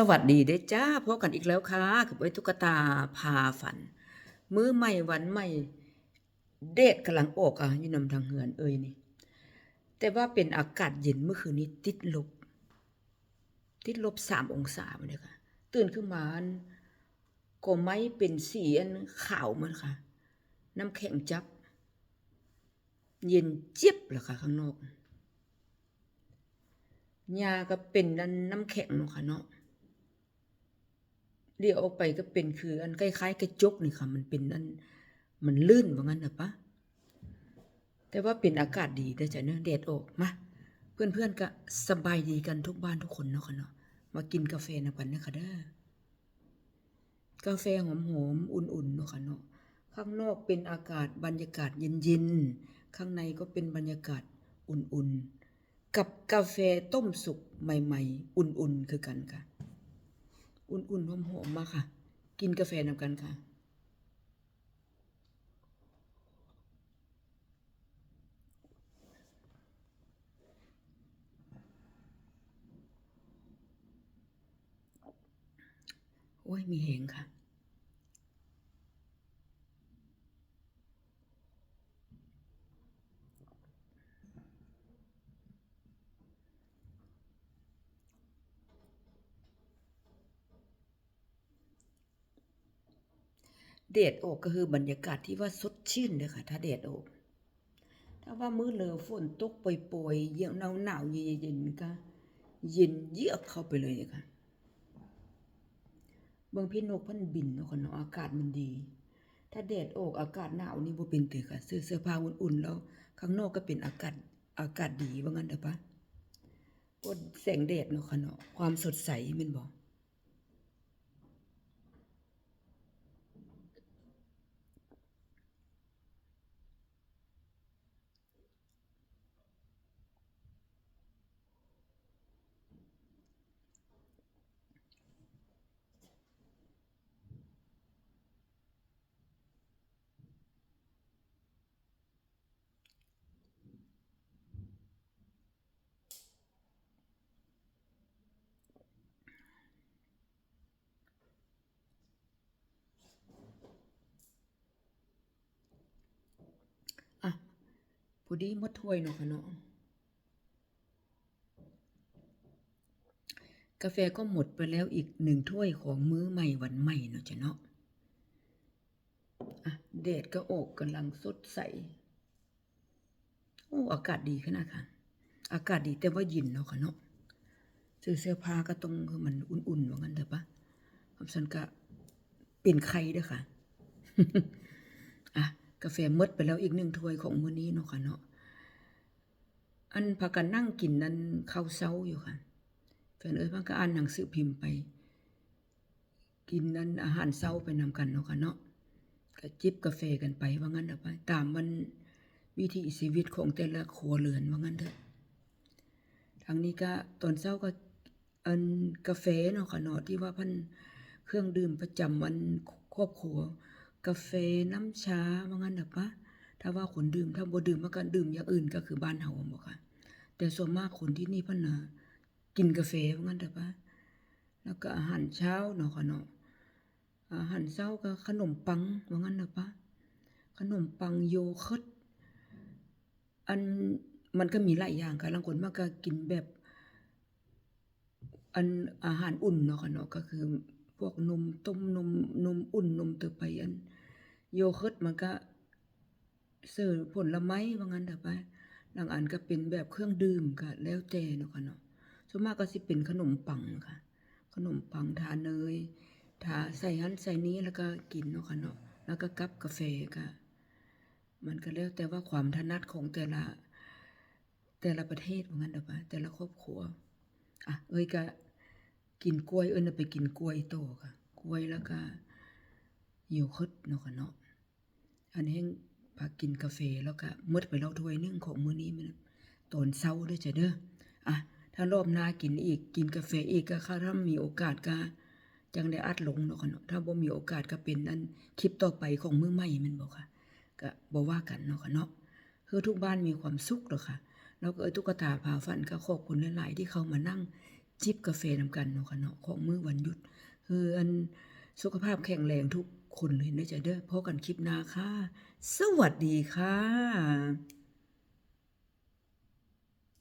สวัสดีเด้จ้าพบกันอีกแล้วค่ะกับไอ้ตุ๊กตาพาฝัน มื้อใหม่วันใหม่ เดดกำลังออกอะยู่นำทางเหือนเอ้ยนี่ แต่ว่าเป็นอากาศเย็นเมื่อคืนนี้ติดลบ ติดลบสามองศามาเลยค่ะ ตื่นขึ้นมาก็ไม่เป็นสีอันขาวมันค่ะ น้ำแข็งจับ เย็นเจี๊ยบเลยค่ะข้างนอกยาก็เป็นนันน้ำแข็งเนาะค่ะเนาะ เดี๋ยวออกไปก็เป็นคือ อันคล้ายๆกระจกนี่ค่ะ มันเป็นอันมันลื่นว่างั้นนะปะแต่ว่าเป็นอากาศดีแต่จะเนื้อแดดออกมาเพื่อนๆก็สบายดีกันทุกบ้านทุกคนเนาะค่ะเนาะมากินกาแฟนะกันนะคะเด้อกาแฟหอมๆอุ่นๆเนาะค่ะเนาะข้างนอกเป็นอากาศบรรยากาศเย็นๆข้างในก็เป็นบรรยากาศอุ่นๆ กับกาแฟต้มสุกใหม่ ๆ อุ่นๆคือกันค่ะ อุ่นๆหอมๆมาค่ะ กินกาแฟนำกันค่ะ โอ้ยมีเหงค่ะ แดดออกก็คือบรรยากาศที่ว่าสดชื่นเลยค่ะ ถ้าแดดออกถ้าว่ามื้อเลอฝนตกปล่อยๆเย็นหนาวๆเย็นๆก็เย็นเยือกเข้าไปเลยค่ะเบิ่งพี่นกพิ่นบินเนาะค่ะเนาะอากาศมันดี ถ้าแดดออกอากาศหนาวนี่บ่เป็นเตอค่ะซื้อเสื้อผ้าอุ่นๆแล้วข้างนอกก็เป็นอากาศอากาศดีว่างั้นเด้อปะกดแสงแดดเนาะค่ะเนาะความสดใสแม่นบ่ อะ พอดีหมดถ้วยเนาะค่ะเนาะกาแฟก็หมดไปแล้วอีกหนึ่งถ้วยของมื้อใหม่วันใหม่เนาะจ้ะเนาะอะแดดก็ออกกำลังสดใส โอ้ อากาศดีขนาดค่ะ อากาศดีแต่ว่าเย็นเนาะค่ะเนาะซื้อเสื้อผ้าก็ต้องคือมันอุ่นๆว่างั้นเถอะปะคำสันก็เป็นไข่ด้อค่ะอะ กาแฟมดไปแล้วอีกหนึ่งถ้วยของมื้อนี้เนาะค่ะเนาะอันพากันนั่งกินนั้นข้าวเช้าอยู่ค่ะแฟนเอ้ยมันก็อ่านหนังสือพิมพ์ไป กินนั้นอาหารเช้าไปนำกันเนาะค่ะเนาะก็จิบกาแฟกันไปว่างั้นเถอะไปตามมันวิถีชีวิตของแต่ละครัวเรือนว่างั้นเถอะทางนี้ก็ตอนเช้าก็อันกาแฟเนาะค่ะเนาะที่ว่าพันเครื่องดื่มประจำวันครอบครัว กาแฟน้ำชาว่างั้นเถอปะถ้าว่าคนดื่มถ้าบ่ดื่มมันก็ดื่มอย่างอื่นก็คือบ้านเฮาบ่ค่ะ แต่ส่วนมากคนที่นี่พิ่นนะกินกาแฟว่างั้นเถอปะแล้วก็อาหารเช้าเนาะค่ะเนาะอาหารเช้าก็ขนมปังว่างั้นเถอปะขนมปังโยเกิร์ตอันมันก็มีหลายอย่างค่ะบางคนมันก็กินแบบ อันอาหารอุ่นเนาะค่ะเนาะก็คือ พวกนมต้มนมนมอุ่นนมเตอไปอันโยเกิร์ตมันก็เสิร์ฟผลไม้ว่างั้นเถอะไปบางอันก็เป็นแบบเครื่องดื่มก็แล้วแต่เนาะค่ะเนาะส่วนมากก็สิเป็นขนมปังค่ะ ขนมปังทาเนยทาใส่หันใส่นี้แล้วก็กินเนาะค่ะเนาะแล้วก็กับกาแฟก็มันก็แล้วแต่ว่าความถนัดของแต่ละแต่ละประเทศว่างั้นเด้อปะแต่ละครอบครัว อะ เอ้ยก็ กินกล้วยเอิ้นไปกินกล้วยโตค่ะ กล้วยแล้วก็โยเกิร์ตเนาะค่ะเนาะอันนี้พากินกาแฟแล้วก็หมดไปแล้วถ้วยนึงของมื้อนี้มันตอนเช้าด้อจ้ะเด้ออะถ้ารอบหน้ากินอีกกินกาแฟอีกก็ค่ะถ้ามีโอกาสก็จังได้อัดลงเนาะค่ะเนาะถ้าบ่มีโอกาสก็เป็นอันคลิปต่อไปของมื้อใหม่ม่นบ่ค่ะก็บ่ว่ากันเนาะค่ะเนาะคือทุกบ้านมีความสุขเนาะค่ะแล้วก็เอตุ๊กตาพาฝันก็ขอบคุณหลายๆที่เขามานั่ง จิบกาแฟนำกันเนาะค่ะเนาะของมื้อวันหยุดคืออันสุขภาพแข็งแรงทุกคนเลยนะจ๊ะเด้อพบกันคลิปหน้าค่ะ สวัสดีค่ะ